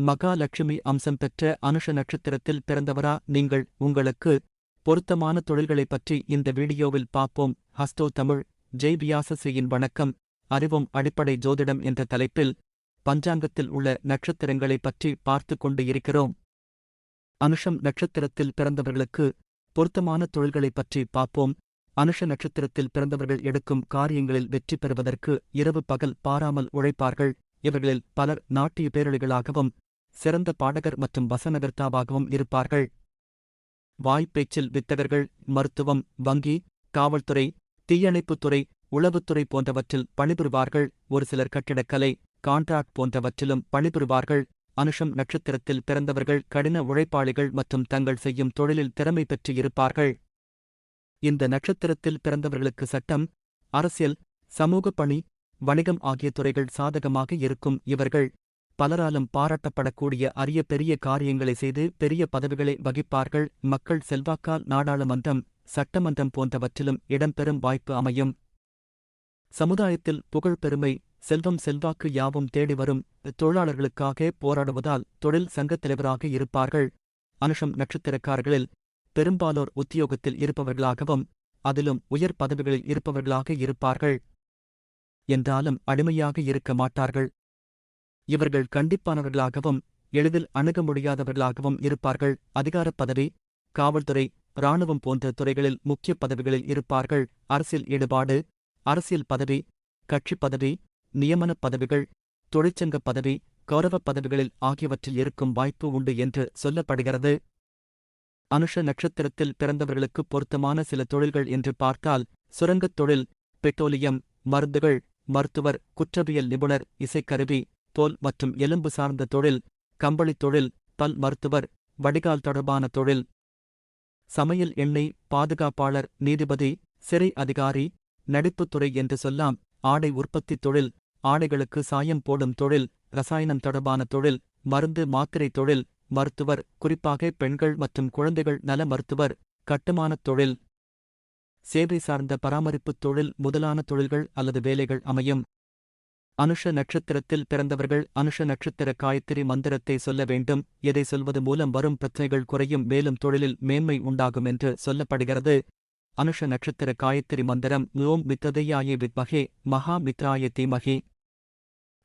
மகாலட்சுமி அம்சம் பெற்ற அனுஷ நட்சத்திரத்தில் பிறந்தவரா நீங்கள்? உங்களுக்கு பொருத்தமான தொழில்களைப் பற்றி இந்த வீடியோவில் பார்ப்போம். ஹஸ்டோ தமிழ் ஜெய் வியாசசியின் வணக்கம். அறிவும் அடிப்படை ஜோதிடம் என்ற தலைப்பில் பஞ்சாங்கத்தில் உள்ள நட்சத்திரங்களைப் பற்றி பார்த்து கொண்டு இருக்கிறோம். அனுஷம் நட்சத்திரத்தில் பிறந்தவர்களுக்கு பொருத்தமான தொழில்களைப் பற்றி பார்ப்போம். அனுஷ நட்சத்திரத்தில் பிறந்தவர்கள் எடுக்கும் காரியங்களில் வெற்றி பெறுவதற்கு இரவு பகல் பாராமல் உழைப்பார்கள். இவர்களில் பலர் நாட்டிய பேரழிகளாகவும் சிறந்த பாடகர் மற்றும் வசனகர்த்தாவாகவும் இருப்பார்கள். வாய்ப்பேச்சில் வித்தகர்கள் மருத்துவம் வங்கி காவல்துறை தீயணைப்புத்துறை உளவுத்துறை போன்றவற்றில் பணிபுரிவார்கள். ஒரு சிலர் கட்டிடக்கலை கான்ட்ராக்ட் போன்றவற்றிலும் பணிபுரிவார்கள். அனுஷம் நட்சத்திரத்தில் பிறந்தவர்கள் கடின உழைப்பாளிகள் மற்றும் தங்கள் செய்யும் தொழிலில் திறமை பெற்று இருப்பார்கள். இந்த நட்சத்திரத்தில் பிறந்தவர்களுக்கு சட்டம் அரசியல் சமூக பணி வணிகம் ஆகிய துறைகள் சாதகமாக இருக்கும் இவர்கள். பலராலும் பாராட்டப்படக்கூடிய அரிய பெரிய காரியங்களை செய்து பெரிய பதவிகளை வகிப்பார்கள். மக்கள் செல்வாக்கால் நாடாளுமன்றம் சட்டமன்றம் போன்றவற்றிலும் இடம்பெறும் வாய்ப்பு அமையும். சமுதாயத்தில் புகழ் பெருமை செல்வம் செல்வாக்கு யாவும் தேடி வரும் தொழிலாளர்களுக்காக போராடுவதால் தொழில் சங்கத் தலைவராக இருப்பார்கள். அனுஷம் நட்சத்திரக்காரர்களில் பெரும்பாலோர் உத்தியோகத்தில் இருப்பவர்களாகவும் அதிலும் உயர் பதவிகளில் இருப்பவர்களாக இருப்பார்கள். என்றாலும் அடிமையாக இருக்க மாட்டார்கள். இவர்கள் கண்டிப்பானவர்களாகவும் எளிதில் அணுக முடியாதவர்களாகவும் இருப்பார்கள். அதிகாரப் பதவி காவல்துறை இராணுவம் போன்ற துறைகளில் முக்கிய பதவிகளில் இருப்பார்கள். அரசியல் ஈடுபாடு அரசியல் பதவி கட்சிப் பதவி நியமனப் பதவிகள் தொழிற்சங்க பதவி கௌரவப் பதவிகளில் ஆகியவற்றில் இருக்கும் வாய்ப்பு உண்டு என்று சொல்லப்படுகிறது. அனுஷ நட்சத்திரத்தில் பிறந்தவர்களுக்கு பொருத்தமான சில தொழில்கள் என்று பார்த்தால் சுரங்கத் தொழில் பெட்ரோலியம் மருந்துகள் மருத்துவர் குற்றவியல் நிபுணர் இசைக்கருவி தோல் மற்றும் எலும்பு சார்ந்த தொழில் கம்பளித் தொழில் பல் மருத்துவர் வடிகால் தொடர்பான தொழில். சமையல் எண்ணெய் பாதுகாப்பாளர் நீதிபதி சிறை அதிகாரி நடிப்புத்துறை என்று சொல்லாம் ஆடை உற்பத்தி தொழில் ஆடைகளுக்கு சாயம் போடும் தொழில் ரசாயனம் தொடர்பான தொழில் மருந்து மாத்திரை தொழில் மருத்துவர் குறிப்பாக பெண்கள் மற்றும் குழந்தைகள் நல மருத்துவர் கட்டுமானத் தொழில். சேவை சார்ந்த பராமரிப்புத் தொழில் முதலான தொழில்கள் அல்லது வேலைகள் அமையும். அனுஷ நட்சத்திரத்தில் பிறந்தவர்கள் அனுஷ நட்சத்திர காயத்திரி மந்திரத்தை சொல்ல வேண்டும். எதை சொல்வது மூலம் வரும் பிரச்சனைகள் குறையும் மேலும் தொழிலில் மேன்மை உண்டாகும் என்று சொல்லப்படுகிறது. அனுஷ நட்சத்திர காயத்திரி மந்திரம் ஓம் மித்ததையாயே வித்மகே மகா மித்ராய தீமகி.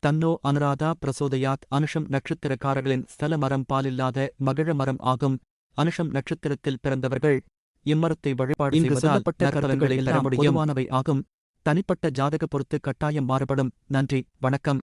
தன்னோ அனுராதா பிரசோதயாத் அனுஷம் நட்சத்திரக்காரர்களின் ஸ்தல மரம் பாலில்லாத மகிழ மரம் ஆகும். அனுஷம் நட்சத்திரத்தில் பிறந்தவர்கள் இம்மரத்தை வழிபாடு செய்வதால் முடியும் பொதுவானவை ஆகும். தனிப்பட்ட ஜாதக பொறுத்து கட்டாயம் மாறுபடும். நன்றி வணக்கம்.